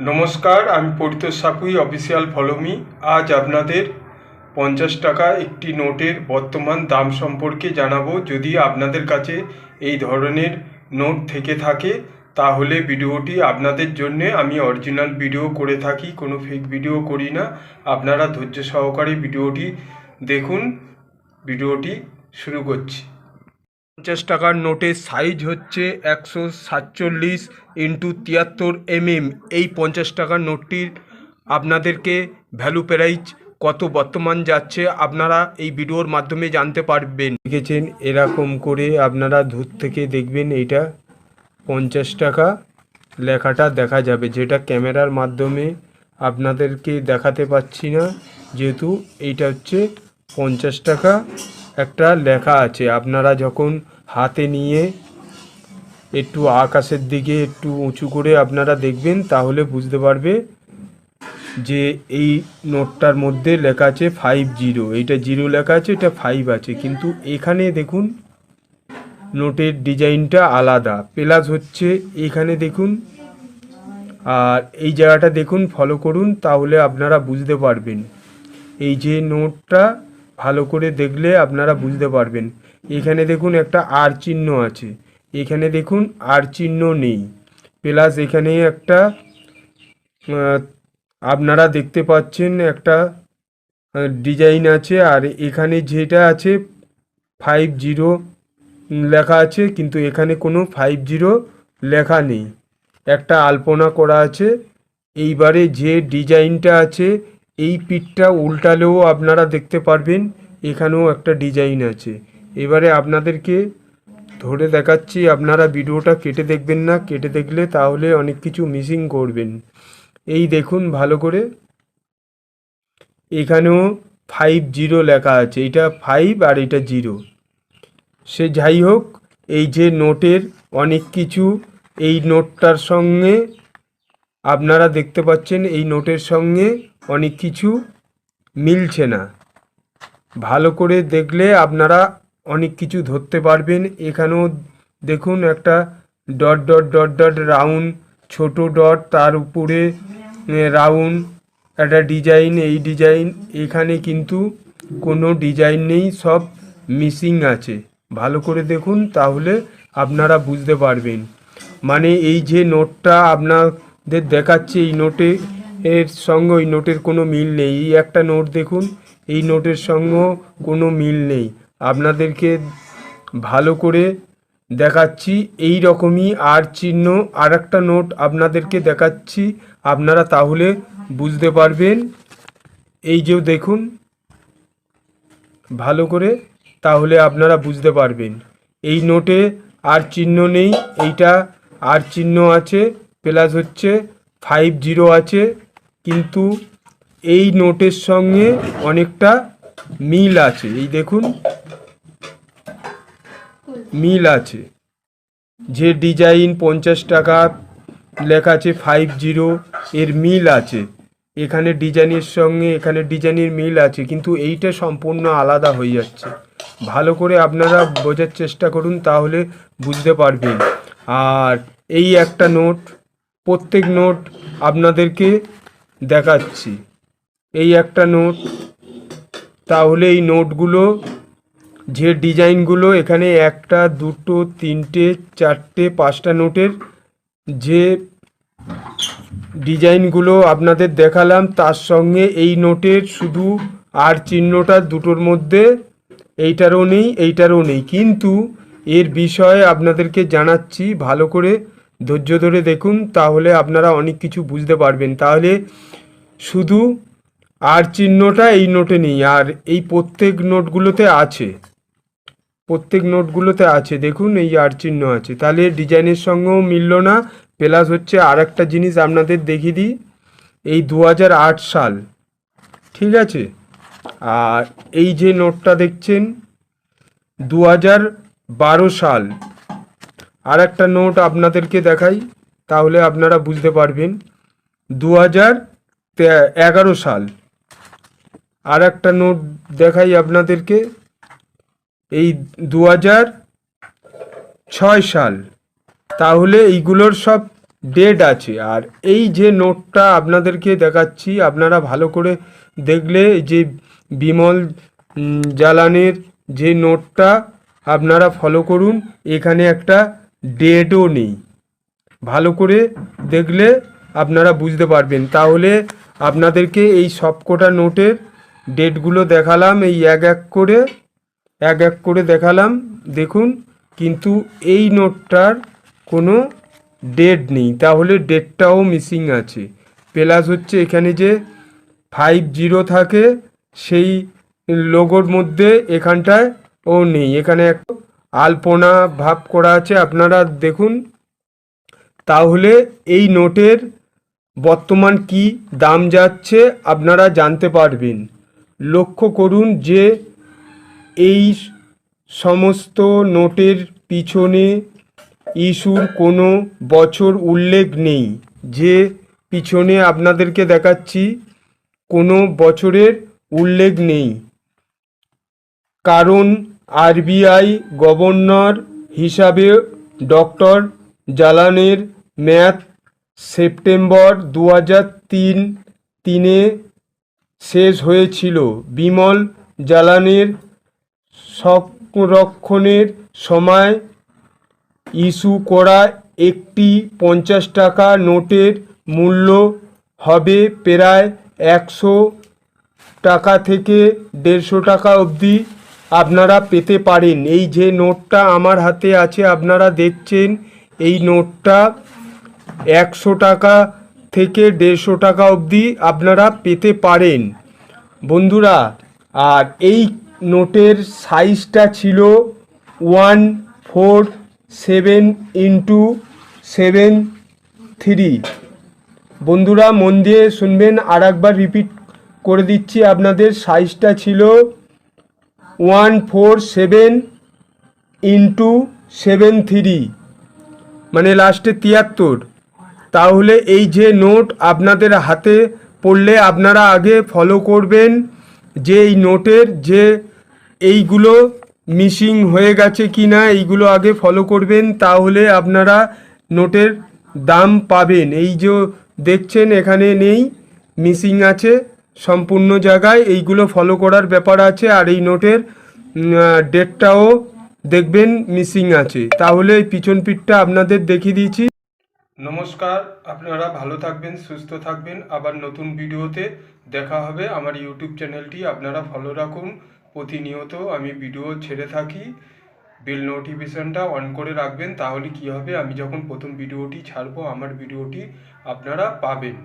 নমস্কার, আমি Paritosh Sapui official follow me আজ আপনাদের পঞ্চাশ টাকা একটি নোটের বর্তমান দাম সম্পর্কে জানাব। যদি আপনাদের কাছে এই ধরনের নোট থেকে থাকে, তাহলে ভিডিওটি আপনাদের জন্য আমি অরিজিনাল ভিডিও করে থাকি, কোনো ফেক ভিডিও করি না। আপনারা ধৈর্য সহকারে ভিডিওটি দেখুন। ভিডিওটি শুরু করছি। পঞ্চাশ টাকার নোটের সাইজ হচ্ছে একশো সাতচল্লিশ ইন্টু তিয়াত্তর এমএম এই পঞ্চাশ টাকার নোটটির আপনাদেরকে ভ্যালু প্রাইজ কত বর্তমান যাচ্ছে আপনারা এই ভিডিওর মাধ্যমে জানতে পারবেন। দেখেছেন, এরকম করে আপনারা দূর থেকে দেখবেন এইটা পঞ্চাশ টাকা লেখাটা দেখা যাবে। যেটা ক্যামেরার মাধ্যমে আপনাদেরকে দেখাতে পাচ্ছি না। যেহেতু এইটা হচ্ছে পঞ্চাশ টাকা একটা লেখা আছে, আপনারা যখন হাতে নিয়ে একটু আকাশের দিকে একটু উঁচু করে আপনারা দেখবেন, তাহলে বুঝতে পারবে যে এই নোটটার মধ্যে লেখা আছে ফাইভ জিরো এইটা জিরো লেখা আছে, এটা ফাইভ আছে। কিন্তু এখানে দেখুন, নোটের ডিজাইনটা আলাদা। প্লাস হচ্ছে এখানে দেখুন, আর এই জায়গাটা দেখুন ফলো করুন, তাহলে আপনারা বুঝতে পারবেন। এই যে নোটটা ভালো করে দেখলে আপনারা বুঝতে পারবেন। এখানে দেখুন একটা আর চিহ্ন আছে। এখানে দেখুন আর চিহ্ন নেই। প্লাস এখানে একটা আপনারা দেখতে পাচ্ছেন একটা ডিজাইন আছে। আর এখানে যেটা আছে ফাইভ জিরো লেখা আছে, কিন্তু এখানে কোনো ফাইভ জিরো লেখা নেই। একটা আলপনা করা আছে। এইবারে যে ডিজাইনটা আছে এই পিঠটা উল্টালেও আপনারা দেখতে পারবেন, এখানেও একটা ডিজাইন আছে। এবারে আপনাদেরকে ধরে দেখাচ্ছি, আপনারা ভিডিওটা কেটে দেখবেন না, কেটে দেখলে তাহলে অনেক কিছু মিসিং করবেন। এই দেখুন ভালো করে। এখানেও ফাইভ জিরো লেখা আছে, এটা ফাইভ আর এটা জিরো সে যাই হোক, এই যে নোটের অনেক কিছু, এই নোটটার সঙ্গে আপনারা দেখতে পাচ্ছেন এই নোটের সঙ্গে অনেক কিছু মিলছে না। ভালো করে দেখলে আপনারা অনেক কিছু ধরতে পারবেন। এখানেও দেখুন একটা dot dot dot dot, round, ছোট ডট, তার উপরে রাউন্ড, একটা ডিজাইন, এই ডিজাইন, এখানে কিন্তু কোনো ডিজাইন নেই, সব মিসিং আছে। ভালো করে দেখুন, তাহলে আপনারা বুঝতে পারবেন। মানে এই যে নোটটা আপনাদের দেখাচ্ছে এই নোটে। এর সঙ্গে ওই নোটের কোনো মিল নেই। এই একটা নোট দেখুন, এই নোটের সঙ্গে কোনো মিল নেই। আপনাদেরকে ভালো করে দেখাচ্ছি, এই রকমই আর চিহ্ন আর একটা নোট আপনাদেরকে দেখাচ্ছি। আপনারা তাহলে বুঝতে পারবেন। এই যে দেখুন, ভালো করে তাহলে আপনারা বুঝতে পারবেন। এই নোটে আর চিহ্ন নেই, এইটা আর চিহ্ন আছে। প্লাস হচ্ছে ফাইভ জিরো আছে, কিন্তু এই নোটের সঙ্গে অনেকটা মিল আছে। এই দেখুন, মিল আছে। যে ডিজাইন পঞ্চাশ টাকা লেখা আছে ফাইভ জিরো, এর মিল আছে। এখানে ডিজাইনের সঙ্গে, এখানে ডিজাইনের মিল আছে, কিন্তু এইটা সম্পূর্ণ আলাদা হয়ে যাচ্ছে। ভালো করে আপনারা বোঝার চেষ্টা করুন, তাহলে বুঝতে পারবেন। আর এই একটা নোট প্রত্যেক নোট আপনাদেরকে দেখাচ্ছি। এই একটা নোট। তাহলে এই নোটগুলো, যে ডিজাইনগুলো এখানে একটা, দুটো, তিনটে, চারটে, পাঁচটা নোটের যে ডিজাইনগুলো আপনাদের দেখালাম, তার সঙ্গে এই নোটের শুধু আর চিহ্নটা দুটোর মধ্যে, এইটারও নেই এইটারও নেই। কিন্তু এর বিষয়ে আপনাদেরকে জানাচ্ছি, ভালো করে ধৈর্য ধরে দেখুন, তাহলে আপনারা অনেক কিছু বুঝতে পারবেন। তাহলে শুধু আর চিহ্নটা এই নোটে নেই, আর এই প্রত্যেক নোটগুলোতে আছে। প্রত্যেক নোটগুলোতে আছে, দেখুন এই আর চিহ্ন আছে। তাহলে ডিজাইনের সঙ্গেও মিলল না প্লাস হচ্ছে আর একটা জিনিস আপনাদের দেখিয়ে দিই, এই দু হাজার আট সাল, ঠিক আছে? আর এই যে নোটটা দেখছেন দু সাল আর একটা নোট আপনাদেরকে দেখাই তাহলে আপনারা বুঝতে পারবেন। দু হাজার এগারো সাল। আর একটা নোট দেখাই আপনাদেরকে। এই দু হাজার ছয় সাল। তাহলে এইগুলোর সব ডেট আছে। আর এই যে নোটটা আপনাদেরকে দেখাচ্ছি আপনারা ভালো করে দেখলে যে বিমল উম, জালানের যে নোটটা আপনারা ফলো করুন। এখানে একটা ডেটও নেই। ভালো করে দেখলে আপনারা বুঝতে পারবেন। তাহলে আপনাদেরকে এই সবকটা নোটের ডেটগুলো দেখালাম, এই এক এক করে, এক এক করে দেখালাম। দেখুন, কিন্তু এই নোটটার কোনো ডেট নেই। তাহলে ডেটটাও মিসিং আছে। প্লাস হচ্ছে এখানে যে ফাইভ জিরো থাকে, সেই লোগোর মধ্যে এখানটায় ও নেই। এখানে এক আলপনা ভাব করা আছে, আপনারা দেখুন। তাহলে এই নোটের বর্তমান কি দাম যাচ্ছে, আপনারা জানতে পারবেন। লক্ষ্য করুন যে এই সমস্ত নোটের পিছনে ইস্যুর কোনো বছর উল্লেখ নেই। যে পিছনে আপনাদেরকে দেখাচ্ছি, কোনো বছরের উল্লেখ নেই। কারণ আরবিআই গভর্নর হিসাবে ডক্টর জালানের ম্যাথ সেপ্টেম্বর দু হাজার তিন তিনে শেষ হয়েছিল। বিমল জালানের সংরক্ষণের সময় ইস্যু করা একটি পঞ্চাশ টাকা নোটের মূল্য হবে প্রায় একশো টাকা থেকে দেড়শো টাকা অবধি। আপনারা পেতে পারেন। এই যে নোটটা আমার হাতে আছে, আপনারা দেখছেন, এই নোটটা একশো টাকা থেকে দেড়শো টাকা অবধি আপনারা পেতে পারেন। বন্ধুরা, আর এই নোটের সাইজটা ছিল one four seven into seven three. বন্ধুরা, মন দিয়ে শুনবেন আর একবার রিপিট করে দিচ্ছি, আপনাদের সাইজটা ছিল one four seven into seven three মানে লাস্টে তিয়াত্তর। তাহলে এই যে নোট আপনাদের হাতে পড়লে আপনারা আগে ফলো করবেন যে এই নোটের যে এইগুলো মিসিং হয়ে গেছে কি না এইগুলো আগে ফলো করবেন, তাহলে আপনারা নোটের দাম পাবেন। এই যে দেখছেন, এখানে নেই মিসিং আছে। সম্পূর্ণ জায়গায় এইগুলো ফলো করার ব্যাপার আছে আর এই নোটের ডেটটাও দেখবেন মিসিং আছে। তাহলে এই পিছন পিঠটা আপনাদের দেখিয়ে দিয়েছি। নমস্কার, আপনারা ভালো থাকবেন, সুস্থ থাকবেন। আবার নতুন ভিডিওতে দেখা হবে। আমার ইউটিউব চ্যানেলটি আপনারা ফলো রাখুন। প্রতিনিয়ত আমি ভিডিও ছেড়ে থাকি। বেল নোটিফিকেশনটা অন করে রাখবেন। তাহলে কি হবে? আমি যখন প্রথম ভিডিওটি ছাড়বো, আমার ভিডিওটি আপনারা পাবেন।